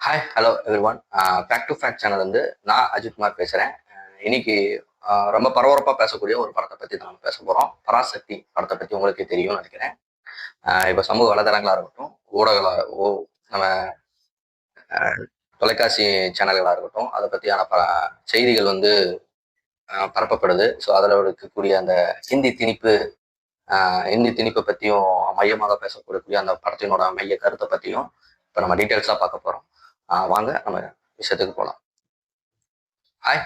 Hi hello everyone back to fact channel வந்து நான் அஜித்குமார் பேசுகிறேன் uh, இன்னைக்கு uh, ரொம்ப பரபரப்பாக பேசக்கூடிய ஒரு படத்தை பற்றி தான் நம்ம பேச போகிறோம் பராசக்தி படத்தை பற்றி உங்களுக்கே தெரியும்னு நினைக்கிறேன். Uh, இப்போ சமூக வலைதளங்களாக இருக்கட்டும் ஊடகங்களாக ஓ நம்ம தொலைக்காட்சி சேனல்களாக இருக்கட்டும் அதை பற்றியான ப செய்திகள் வந்து பரப்பப்படுது. ஸோ அதில் இருக்கக்கூடிய அந்த ஹிந்தி திணிப்பு ஹிந்தி திணிப்பை பற்றியும் மையமாக பேசக்கூடிய அந்த படத்தினோட மைய கருத்தை பற்றியும் இப்போ நம்ம டீட்டெயில்ஸாக பார்க்க போகிறோம் வாங்க நம்ம விஷயத்துக்கு போகலாம் ஹாய்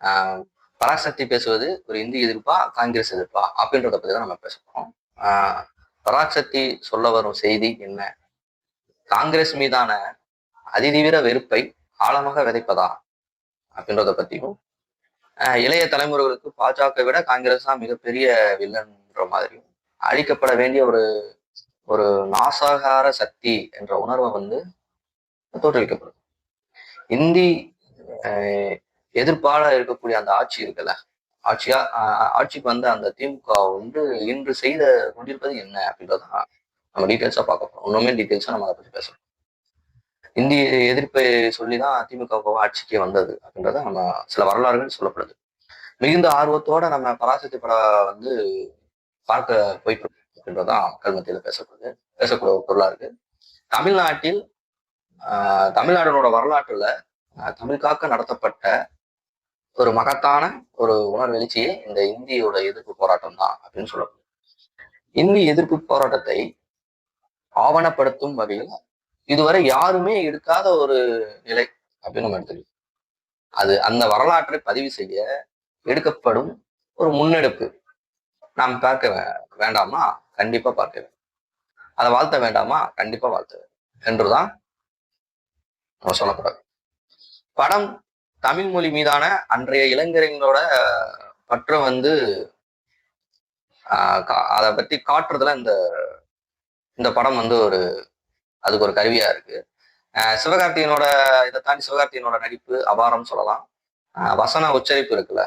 ஆஹ் பராசக்தி பேசுவது ஒரு இந்தி எதிர்ப்பா காங்கிரஸ் எதிர்ப்பா அப்படின்றத பத்தி தான் நம்ம பேச போறோம். பராசக்தி சொல்ல வரும் செய்தி என்ன? காங்கிரஸ் மீதான அதிதீவிர வெறுப்பை ஆழமாக விதைப்பதா? அப்படின்றத பத்தியும் ஆஹ் இளைய தலைமுறைகளுக்கு பாஜக விட காங்கிரஸ் தான் மிகப்பெரிய வில்லன்ற மாதிரியும் அழிக்கப்பட வேண்டிய ஒரு ஒரு நாசாகார சக்தி என்ற உணர்வை வந்து தோற்றுவிக்கப்படும். இந்தி ஆஹ் இருக்கக்கூடிய அந்த ஆட்சி இருக்குல்ல ஆட்சியா ஆட்சிக்கு வந்த அந்த திமுக வந்து இன்று செய்த கொண்டிருப்பது என்ன அப்படின்றதான் நம்ம டீட்டெயில்ஸா பார்க்க போறோம். இன்னுமே டீட்டெயில்ஸா நம்ம அதை பத்தி பேசணும் இந்தி எதிர்ப்பை சொல்லி தான் ஆட்சிக்கு வந்தது அப்படின்றத நம்ம சில வரலாறுகள் சொல்லப்படுது. மிகுந்த ஆர்வத்தோட நம்ம பராசக்தி படம் வந்து பார்க்க போயிட்டு அப்படின்றதான் மக்கள் மத்தியில பேசப்படுது பேசக்கூடிய ஒரு பொருளா இருக்கு. தமிழ்நாட்டில் தமிழ்நாடனோட வரலாற்றுல ஆஹ் நடத்தப்பட்ட ஒரு மகத்தான ஒரு உணர்வெழுச்சியே இந்த இந்தியோட எதிர்ப்பு போராட்டம் தான் அப்படின்னு சொல்லணும் இந்தி எதிர்ப்பு போராட்டத்தை ஆவணப்படுத்தும் வகையில் இதுவரை யாருமே எடுக்காத ஒரு நிலை அப்படின்னு நம்ம எடுத்துக்கலாம். அது அந்த வரலாற்றை பதிவு செய்ய எடுக்கப்படும் ஒரு முன்னெடுப்பு நாம் பார்க்க வேண்டாமா கண்டிப்பா பார்க்க வேண்டும். அதை வாழ்த்த வேண்டாமா? கண்டிப்பா வாழ்த்த வேண்டும். என்றுதான் நம்ம சொல்லக்கூடாது. படம் தமிழ் மொழி மீதான அன்றைய இளைஞர்களோட பற்ற வந்து ஆஹ் அதை பத்தி காட்டுறதுல இந்த இந்த படம் வந்து ஒரு அதுக்கு ஒரு கருவியா இருக்கு. சிவகார்த்திகனோட இதை தாண்டி சிவகார்த்திகனோட நடிப்பு அபாரம் சொல்லலாம். வசன உச்சரிப்பு இருக்குல்ல.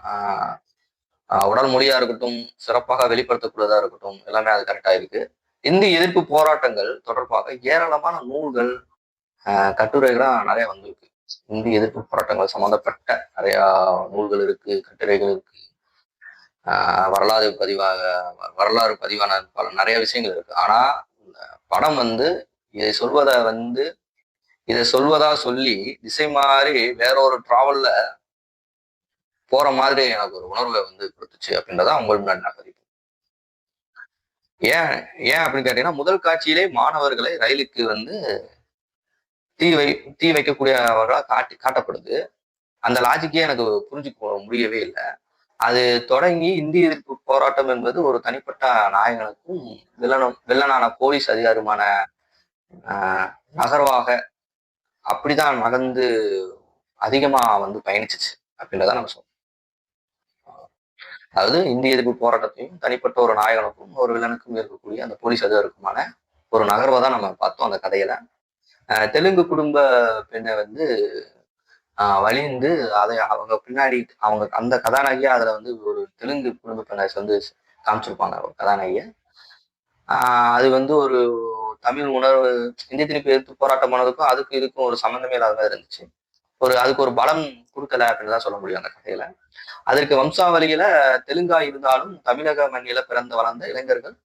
ஆஹ் உடல் மொழியா இருக்கட்டும் சிறப்பாக வெளிப்படுத்தக்கூடியதா இருக்கட்டும் எல்லாமே அது கரெக்டா இருக்கு. இந்தி எதிர்ப்பு போராட்டங்கள் தொடர்பாக ஏராளமான நூல்கள் கட்டுரைகளாக கட்டுரைகள்லாம் நிறைய வந்திருக்கு. இந்தி எதிர்ப்பு போராட்டங்கள் சம்மந்தப்பட்ட நிறைய நூல்கள் இருக்கு கட்டுரைகள் இருக்கு. வரலாறு பதிவாக வரலாறு பதிவான பல நிறைய விஷயங்கள் இருக்கு. ஆனா இந்த படம் வந்து இதை சொல்வதை வந்து இதை சொல்வதா சொல்லி திசை மாறி வேற ஒரு டிராவல்ல போற மாதிரி எனக்கு ஒரு உணர்வை வந்து கொடுத்துச்சு அப்படின்றத உங்கள் முன்னாடி நான் ஏன் ஏன் அப்படின்னு கேட்டீங்கன்னா முதல் காட்சியிலே மாணவர்களை ரயிலுக்கு வந்து தீ வை தீ வைக்கக்கூடியவர்களாக காட்டி காட்டப்படுது. அந்த லாஜிக்கே எனக்கு புரிஞ்சுக்க முடியவே இல்லை. அது தொடங்கி இந்திய எதிர்ப்பு போராட்டம் என்பது ஒரு தனிப்பட்ட நாயகனுக்கும் வில்லனும் வில்லனான போலீஸ் அதிகாரியுமான ஆஹ், நகர்வாக அப்படிதான் நகர்ந்து அதிகமா வந்து பயணிச்சிச்சு அப்படின்றத நம்ம சொல்லணும் அதாவது இந்திய எதிர்ப்பு போராட்டத்தையும் தனிப்பட்ட ஒரு நாயகனுக்கும் ஒரு வில்லனுக்கும் இருக்கக்கூடிய அந்த போலீஸ் அதிகாரிக்குமான ஒரு நகர்வை தான் நம்ம பார்த்தோம் அந்த கதையில. தெலுங்கு குடும்ப பெண்ணை வந்து ஆஹ் வலிந்து அதை அவங்க பின்னாடி அவங்க அந்த கதாநாயகியா அதுல வந்து ஒரு தெலுங்கு குடும்ப பெண்ணை வந்து காமிச்சிருப்பாங்க கதாநாயகியை. ஆஹ் அது வந்து ஒரு தமிழ் உணர்வு இந்திய திருப்பி எதிர்த்து போராட்டம் பண்ணதுக்கும் அதுக்கும் இதுக்கும் ஒரு சம்மந்தமே இல்லாத மாதிரி இருந்துச்சு. ஒரு அதுக்கு ஒரு பலம் கொடுக்கல அப்படின்னு தான் சொல்ல முடியும் அந்த கதையில. அதற்கு வம்சாவளியில தெலுங்கா இருந்தாலும் தமிழக மண்ணில பிறந்து வளர்ந்த இளைஞர்கள்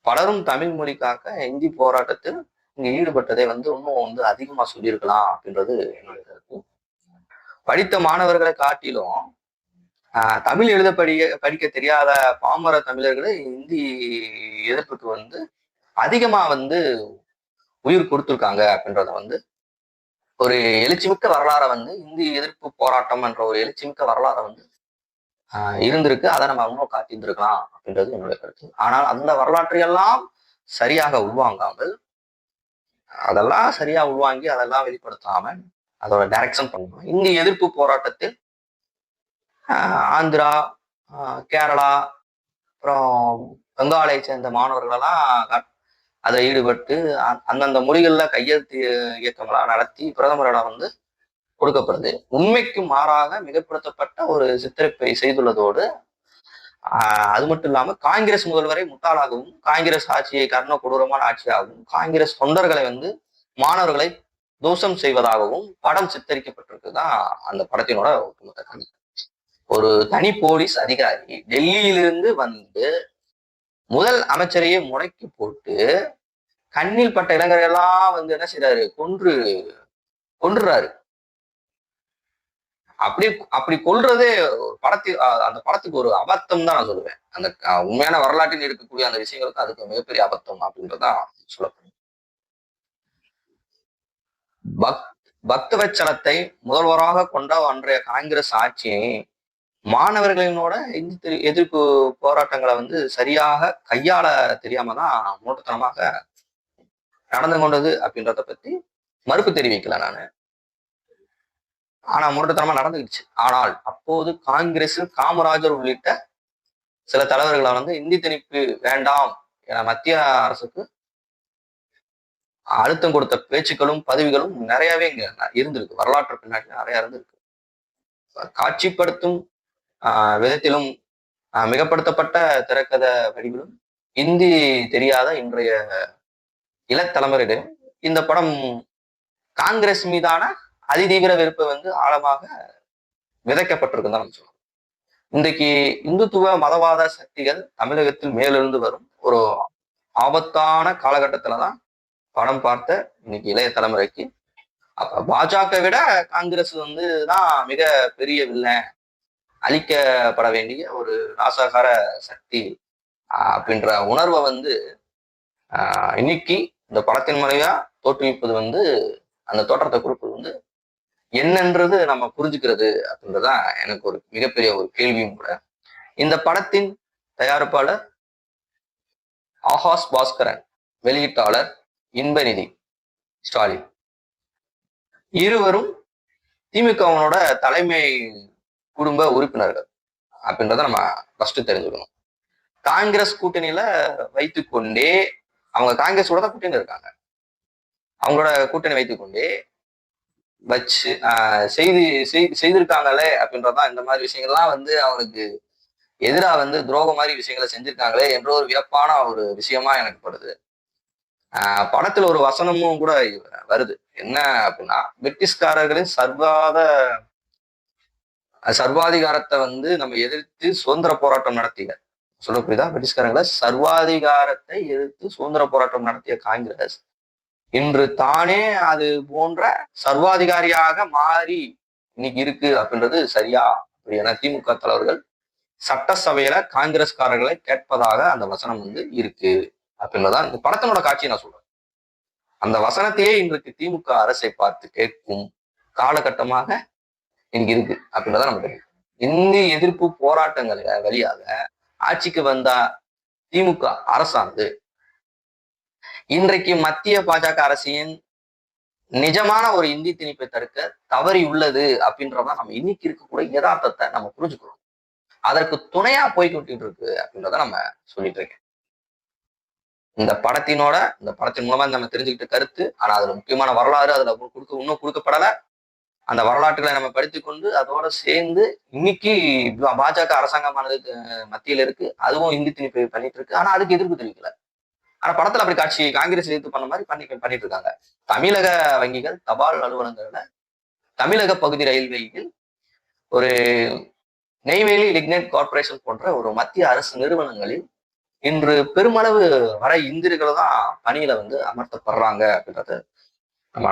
பலரும் தமிழ் மொழிக்காக இந்தி போராட்டத்தில் இங்க ஈடுபட்டதை வந்து இன்னும் வந்து அதிகமா சொல்லியிருக்கலாம் அப்படின்றது என்னுடைய கருத்து. படித்த மாணவர்களை காட்டிலும் ஆஹ், தமிழ் எழுத படிக்க படிக்க தெரியாத பாமர தமிழர்களை இந்தி எதிர்ப்புக்கு வந்து அதிகமா வந்து உயிர் கொடுத்துருக்காங்க அப்படின்றத வந்து ஒரு எழுச்சிமிக்க வரலாறை வந்து இந்தி எதிர்ப்பு போராட்டம் என்ற ஒரு எழுச்சிமிக்க வரலாறை வந்து ஆஹ், இருந்திருக்கு. அதை நம்ம இன்னும் காட்டியிருந்திருக்கலாம் அப்படின்றது என்னுடைய கருத்து. ஆனால் அந்த வரலாற்றையெல்லாம் சரியாக உள்வாங்காமல் அதெல்லாம் சரியா உள்வாங்கி அதெல்லாம் வெளிப்படுத்தாம அதோட டைரக்ஷன் பண்ணணும் இந்த எதிர்ப்பு போராட்டத்தில் ஆஹ், ஆந்திரா ஆஹ், கேரளா அப்புறம் பெங்காலை சேர்ந்த மாணவர்களெல்லாம் கட்- அதில் ஈடுபட்டு அந்தந்த மொழிகள்ல கையெழுத்து இயக்கங்களாக நடத்தி பிரதமரிடம் வந்து கொடுக்கப்படுது. உண்மைக்கு மாறாக மிகப்படுத்தப்பட்ட ஒரு சித்தரிப்பை செய்துள்ளதோடு அது மட்டும் இல்லாம காங்கிரஸ் முதல்வரை முட்டாளாகவும் காங்கிரஸ் ஆட்சியை கர்ண கொடூரமான ஆட்சியாகவும் காங்கிரஸ் தொண்டர்களை வந்து மாணவர்களை தோஷம் செய்வதாகவும் படம் சித்தரிக்கப்பட்டிருக்குதான் அந்த படத்தினோட ஒட்டுமொத்த கதை ஒரு தனி போலீஸ் அதிகாரி டெல்லியிலிருந்து வந்து முதல் அமைச்சரையே முடக்கி போட்டு கண்ணில் பட்ட இளைஞர்களெல்லாம் வந்து என்ன செய்யறாரு கொன்று கொன்றுறாரு. அப்படி அப்படி கொல்றதே ஒரு அந்த படத்துக்கு ஒரு அபத்தம் தான் நான் சொல்லுவேன். அந்த உண்மையான வரலாற்றில் இருக்கக்கூடிய அந்த விஷயங்களுக்கு அதுக்கு மிகப்பெரிய அபத்தம் அப்படின்றதான் சொல்லப்படும். பக் பக்தவச்சலத்தை முதல்வராக கொண்ட அன்றைய காங்கிரஸ் ஆட்சி மாணவர்களினோட எதிர்த்து எதிர்ப்பு போராட்டங்களை வந்து சரியாக கையாள தெரியாம தான் மூட்டத்தனமாக நடந்து கொண்டது அப்படின்றத பத்தி மறுப்பு தெரிவிக்கல நானு. ஆனா முரட்டுத்தனமா நடந்துகிடுச்சு. ஆனால் அப்போது காங்கிரஸ் காமராஜர் உள்ளிட்ட சில தலைவர்களை வந்து இந்தி திணிப்பு வேண்டாம் என மத்திய அரசுக்கு அழுத்தம் கொடுத்த பேச்சுக்களும் பதவிகளும் நிறையவே இங்க இருந்திருக்கு. வரலாற்று பின்னாடி நிறைய இருந்திருக்கு. காட்சிப்படுத்தும் ஆஹ் விதத்திலும் ஆஹ் மிகப்படுத்தப்பட்ட திரைக்கதை வடிவிலும் இந்தி தெரியாத இன்றைய இளத்தலைமுறையிடம் இந்த படம் காங்கிரஸ் மீதான அதிதீவிர வெறுப்பை வந்து ஆழமாக விதைக்கப்பட்டிருக்குன்னு தான் நம்ம சொல்லணும் இன்றைக்கு இந்துத்துவ மதவாத சக்திகள் தமிழகத்தில் மேலிருந்து வரும் ஒரு ஆபத்தான காலகட்டத்துல தான் படம் பார்த்த இன்னைக்கு இளைய தலைமுறைக்கு. அப்ப பாஜக விட காங்கிரஸ் வந்து தான் மிக பெரிய வில்லன் அழிக்கப்பட வேண்டிய ஒரு நாசகார சக்தி அப்படின்ற உணர்வை வந்து இன்னைக்கு இந்த படத்தின் மூலையா தோற்றுவிப்பது வந்து அந்த தோற்றத்தை கொடுப்பது வந்து என்னன்றது நம்ம புரிஞ்சுக்கிறது அப்படின்றதான் எனக்கு ஒரு மிகப்பெரிய ஒரு கேள்வியும் கூட. இந்த படத்தின் தயாரிப்பாளர் ஆகாஷ் பாஸ்கரன் வெளியீட்டாளர் இன்பநிதி ஸ்டாலின். இருவரும் திமுகவனோட தலைமை குடும்ப உறுப்பினர்கள் அப்படின்றத நம்ம ஃபர்ஸ்ட் தெரிஞ்சுக்கணும். காங்கிரஸ் கூட்டணியில வைத்துக்கொண்டே அவங்க காங்கிரஸ் கூட தான் கூட்டணி இருக்காங்க. அவங்களோட கூட்டணி வைத்துக்கொண்டே வச்சு செய்தி செய்திருக்காங்களே அப்படின்றதான் இந்த மாதிரி விஷயங்கள்லாம் வந்து அவனுக்கு எதிரா வந்து துரோகம் மாதிரி விஷயங்களை செஞ்சிருக்காங்களே என்ற ஒரு வியப்பான ஒரு விஷயமா எனக்கு படுது. ஆஹ் படத்துல ஒரு வசனமும் கூட வருது. என்ன அப்படின்னா பிரிட்டிஷ்காரர்களின் சர்வாத சர்வாதிகாரத்தை வந்து நம்ம எதிர்த்து சுதந்திர போராட்டம் நடத்திய சொல்ல புரியுதா? பிரிட்டிஷ்காரங்களை சர்வாதிகாரத்தை எதிர்த்து சுதந்திர போராட்டம் நடத்திய காங்கிரஸ். இன்று தானே அது போன்ற சர்வாதிகாரியாக மாறி இன்னைக்கு இருக்கு அப்படின்றது சரியா? அப்படி என திமுக தலைவர்கள் சட்டசபையில காங்கிரஸ்காரர்களை கேட்பதாக அந்த வசனம் வந்து இருக்கு அப்படின்றதான் இந்த படத்தினோட காட்சியை நான் சொல்றேன். அந்த வசனத்தையே இன்றைக்கு திமுக அரசை பார்த்து கேட்கும் காலகட்டமாக இன்னைக்கு இருக்கு அப்படின்றத நம்ம தெரியும். இந்தி எதிர்ப்பு போராட்டங்கள் வழியாக ஆட்சிக்கு வந்த திமுக அரசானது இன்றைக்கு மத்திய பாஜக அரசின் நிஜமான ஒரு இந்தி திணிப்பை தடுக்க தவறி உள்ளது அப்படின்றத நம்ம இன்னைக்கு இருக்கக்கூடிய யதார்த்தத்தை நம்ம புரிஞ்சுக்கிறோம். அதற்கு துணையா போய்கிட்டு இருக்கு அப்படின்றத நம்ம சொல்லிட்டு இருக்கேன். இந்த படத்தினோட இந்த படத்தின் மூலமா நம்ம தெரிஞ்சுக்கிட்ட கருத்து ஆனா அதுல முக்கியமான வரலாறு அதுல கொடுக்க இன்னும் கொடுக்கப்படல. அந்த வரலாற்றுகளை நம்ம படித்துக்கொண்டு அதோட சேர்ந்து இன்னைக்கு பாஜக அரசாங்கமானது மத்தியில இருக்கு. அதுவும் இந்தி திணிப்பு பண்ணிட்டு இருக்கு. ஆனா அதுக்கு எதிர்ப்பு தெரிவிக்கல. ஆனா படத்துல அப்படி காட்சி காங்கிரஸ் எதிர்த்து பண்ண மாதிரி பண்ணி பண்ணிட்டு இருக்காங்க தமிழக வங்கிகள் தபால் அலுவலகங்கள்ல தமிழக பகுதி ரயில்வேயில் ஒரு நெய்வேலி லிக்னைட் கார்ப்பரேஷன் போன்ற ஒரு மத்திய அரசு நிறுவனங்களில் இன்று பெருமளவு வர இந்தியர்கள் தான் பணியில வந்து அமர்த்தப்படுறாங்க அப்படின்றது நம்ம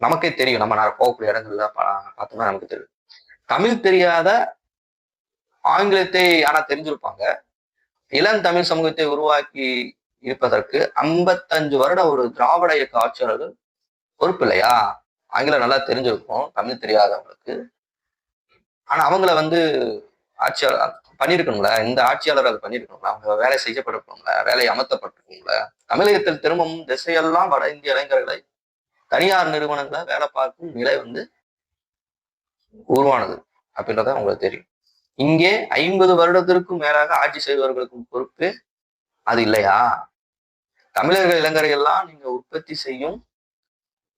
நமக்கே தெரியும். நம்ம நான் போகக்கூடிய இடங்கள்ல பா- பார்த்தோம்னா நமக்கு தெரியும். தமிழ் தெரியாத ஆங்கிலத்தை ஆனா தெரிஞ்சிருப்பாங்க? இளம் தமிழ் சமூகத்தை உருவாக்கி இருப்பதற்கு ஐம்பத்தஞ்சு வருட ஒரு திராவிட இயக்க ஆட்சியாளர்கள் பொறுப்பு இல்லையா? ஆங்கிலம் நல்லா தெரிஞ்சிருக்கும் தமிழ் தெரியாதவங்களுக்கு. ஆனா அவங்கள வந்து ஆட்சியாளர் பண்ணியிருக்கணுங்களா இந்த ஆட்சியாளர் அது பண்ணியிருக்கணுங்களா அவங்க வேலை செய்யப்பட்டிருக்கணுங்களா வேலை அமர்த்தப்பட்டிருக்கணுங்களா தமிழகத்தில் திரும்பவும் திசையெல்லாம் வட இந்திய இளைஞர்களை தனியார் நிறுவனங்களை வேலை பார்க்கும் நிலை வந்து உருவானது அப்படின்றத உங்களுக்கு தெரியும். இங்கே ஐம்பது வருடத்திற்கும் மேலாக ஆட்சி செய்பவர்களுக்கும் பொறுப்பு அது இல்லையா? தமிழர்கள் இளைஞர்கள் எல்லாம் நீங்க உற்பத்தி செய்யும்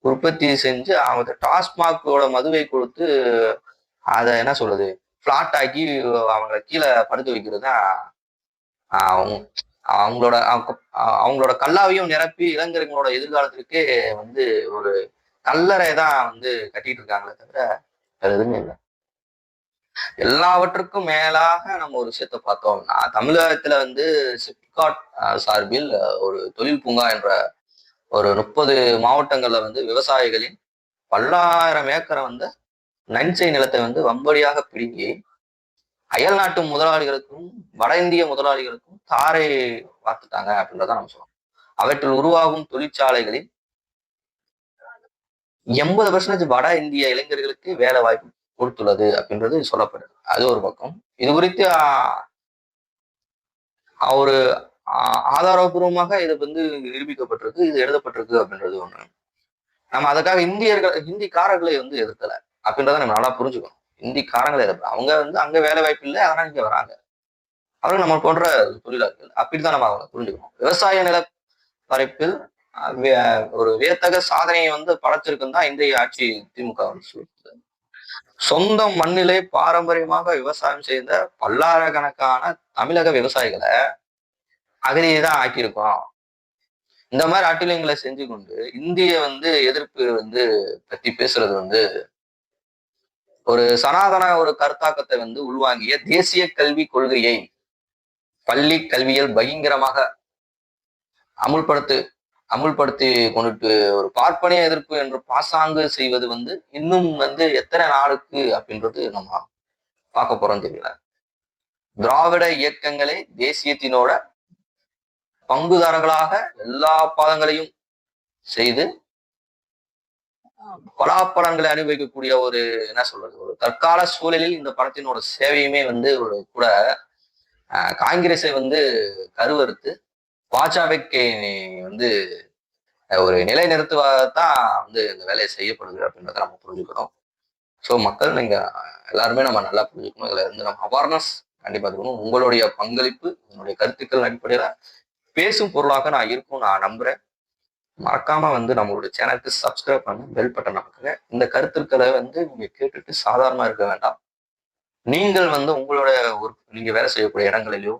உற்பத்தி செஞ்சு அவங்க டாஸ்மாகோட மதுவை கொடுத்து அதை என்ன சொல்றது பிளாட் ஆக்கி அவங்கள கீழே படுக்க வைக்கிறது தான் அவங்க அவங்களோட அவங்களோட கல்லாவையும் நிரப்பி இளைஞர்களோட எதிர்காலத்திற்கே வந்து ஒரு கல்லறை தான் வந்து கட்டிட்டு இருக்காங்களே தவிர வேற எதுவுமே இல்லை. எல்லாவற்றுக்கும் மேலாக நம்ம ஒரு விஷயத்த பார்த்தோம்னா தமிழகத்துல வந்து சிப்காட் சார்பில் ஒரு தொழில் பூங்கா என்ற ஒரு முப்பது மாவட்டங்கள்ல வந்து விவசாயிகளின் பல்லாயிரம் ஏக்கரை வந்து நன்சை நிலத்தை வந்து வம்படியாக பிடுங்கி அயல் நாட்டு முதலாளிகளுக்கும் வட இந்திய முதலாளிகளுக்கும் தாரை வார்த்துட்டாங்க அப்படின்றத நம்ம சொல்றோம் அவற்றில் உருவாகும் தொழிற்சாலைகளில் எண்பது பர்சன்டேஜ் வட இந்திய இளைஞர்களுக்கு வேலை வாய்ப்பு கொடுத்துள்ளது அப்படின்றது சொல்லப்படுது. அது ஒரு பக்கம். இது குறித்து ஒரு ஆதாரபூர்வமாக இது வந்து நிரூபிக்கப்பட்டிருக்கு இது எழுதப்பட்டிருக்கு அப்படின்றது ஒண்ணு. நம்ம அதுக்காக இந்தியர்கள் ஹிந்திக்காரர்களை வந்து எதிர்க்கல அப்படின்றத நம்ம நல்லா புரிஞ்சுக்கணும். ஹிந்திக்காரங்களை எதிர்ப்பு அவங்க வந்து அங்க வேலை வாய்ப்பு இல்லை அதனால இங்க வராங்க. அவர்கள் நம்ம போன்ற தொழிலாளர்கள் அப்படிதான் நம்ம அவங்களை புரிஞ்சுக்கணும். விவசாய நில பரப்பில் ஒரு வியத்தக சாதனையை வந்து படைச்சிருக்குன்னு தான் இந்திய ஆட்சி திமுக வந்து சொல்லுது. சொந்த மண்ணிலே பாரம்பரியமாக விவசாயம் செய்த பல்லாயிரக்கணக்கான தமிழக விவசாயிகளை அகதியை தான் ஆக்கியிருக்கோம். இந்த மாதிரி ஆட்டிலியங்களை செஞ்சு கொண்டு இந்திய வந்து எதிர்ப்பு வந்து பத்தி பேசுறது வந்து ஒரு சனாதன ஒரு கருத்தாக்கத்தை வந்து உள்வாங்கிய தேசிய கல்வி கொள்கையை பள்ளி கல்வியில் பயங்கரமாக அமுல்படுத்து அமுல்படுத்தி கொண்டுட்டு ஒரு பார்ப்பனிய எதிர்ப்பு என்று பாசாங்கு செய்வது வந்து இன்னும் வந்து எத்தனை நாளுக்கு அப்படின்றது நம்ம பார்க்க போறோம் தெரியல. திராவிட இயக்கங்களை தேசியத்தினோட பங்குதாரர்களாக எல்லா பாதங்களையும் செய்து பலாப்பழங்களை அனுபவிக்கக்கூடிய ஒரு என்ன சொல்றது ஒரு தற்கால சூழலில் இந்த படத்தினோட சேவையுமே வந்து ஒரு கூட காங்கிரஸை வந்து கருவறுத்து பாஜகவை வந்து ஒரு நிலை நிறுத்துவதான் வந்து இந்த வேலையை செய்யப்படுது அப்படின்றத நம்ம புரிஞ்சுக்கணும். ஸோ மக்கள் நீங்க எல்லாருமே நம்ம நல்லா புரிஞ்சுக்கணும். இதுல இருந்து நம்ம அவேர்னஸ் கண்டிப்பா இருக்கணும் உங்களுடைய பங்களிப்பு என்னுடைய கருத்துக்கள் அடிப்படையில பேசும் பொருளாக நான் இருக்கும் நான் நம்புறேன். மறக்காம வந்து நம்மளுடைய சேனலுக்கு சப்ஸ்கிரைப் பண்ணி பெல் பட்டன் நமக்குங்க இந்த கருத்துக்களை வந்து நீங்க கேட்டுட்டு சாதாரணமா இருக்க வேண்டாம். நீங்கள் வந்து உங்களோட ஒரு நீங்க வேலை செய்யக்கூடிய இடங்களிலோ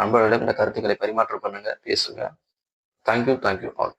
நண்பர்களிடம் இந்த கருத்துக்களை பரிமாற்றம் பண்ணுங்க பேசுங்க. Thank you thank you all